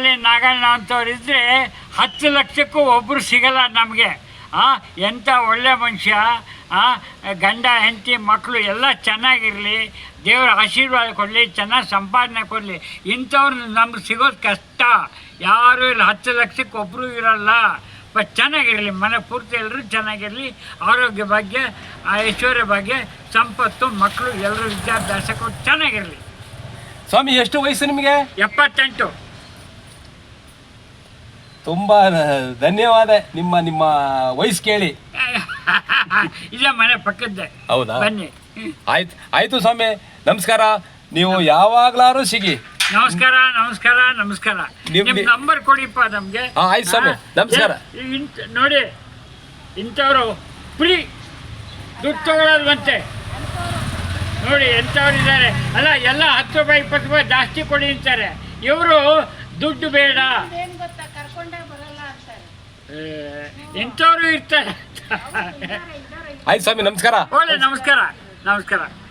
ಅಲ್ಲಿ ನಾಗಣ್ಣ ಅಂತವ್ರು ಇದ್ರೆ ಹತ್ತು ಲಕ್ಷಕ್ಕೂ ಒಬ್ಬರು ಸಿಗಲ್ಲ ನಮಗೆ. ಆ ಎಂಥ ಒಳ್ಳೆ ಮನುಷ್ಯ ಗಂಡ ಹೆಂಡತಿ ಮಕ್ಕಳು ಎಲ್ಲ ಚೆನ್ನಾಗಿರಲಿ ದೇವರ ಆಶೀರ್ವಾದ ಕೊಡಲಿ ಚೆನ್ನಾಗಿ ಸಂಪಾದನೆ ಕೊಡಲಿ ಇಂಥವ್ರು ನಮ್ಗೆ ಸಿಗೋದು ಕಷ್ಟ. ಯಾರು ಇಲ್ಲ ಹತ್ತು ಲಕ್ಷಕ್ಕೆ ಒಬ್ಬರು ಇರಲ್ಲ. ಬಟ್ ಚೆನ್ನಾಗಿರಲಿ ಮನೆ ಪೂರ್ತಿ ಎಲ್ಲರೂ ಚೆನ್ನಾಗಿರಲಿ ಆರೋಗ್ಯ ಬಗ್ಗೆ ಐಶ್ವರ್ಯ ಬಗ್ಗೆ ಸಂಪತ್ತು ಮಕ್ಕಳು ಎಲ್ಲರೂ ವಿದ್ಯಾಭ್ಯಾಸ ಕೊಟ್ಟು ಚೆನ್ನಾಗಿರಲಿ. ಸ್ವಾಮಿ ಎಷ್ಟು ವಯಸ್ಸು ನಿಮಗೆ? ಎಪ್ಪತ್ತೆಂಟು. ತುಂಬಾ ಧನ್ಯವಾದ ನಿಮ್ಮ ನಿಮ್ಮ ವಯಸ್ಸು ಕೇಳಿ. ಇದೇ ಮನೆ ಪಕ್ಕದ್ದೆ. ಹೌದಾ? ಬನ್ನಿ. ಆಯ್ತು ಆಯ್ತು ಸ್ವಾಮಿ ನಮಸ್ಕಾರ. ನೀವು ಯಾವಾಗ್ಲಾರು ಸಿಗಿ. ನಮಸ್ಕಾರ ನಮಸ್ಕಾರ ನಮಸ್ಕಾರ. ನಿಮ್- ನಂಬರ್ ಕೊಡಿಪ್ಪ ನಮ್ಗೆ. ಹಾ, ಆಯ್ತು ಸ್ವಾಮಿ. ನಮಸ್ಕಾರ. ನೋಡಿ ಇಂಥವ್ರು ಫ್ರೀ ದುಡ್ಡು ತಗೊಳ್ಳಲ್ವಂತೆ ನೋಡಿ ಎಂಥವ್ರು ಇದ್ದಾರೆ. ಅಲ್ಲ ಎಲ್ಲ ಹತ್ತು ರೂಪಾಯಿ ಇಪ್ಪತ್ತು ರೂಪಾಯಿ ಜಾಸ್ತಿ ಕೊಡಿ ಅಂತಾರೆ. ಇವರು ದುಡ್ಡು ಬೇಡ. ಇಂಥವ್ರು ಇರ್ತಾರೆ ಆಯ್ತು ಸ್ವಾಮಿ ನಮಸ್ಕಾರ. ಒಳ್ಳೆ ನಮಸ್ಕಾರ ನಮಸ್ಕಾರ.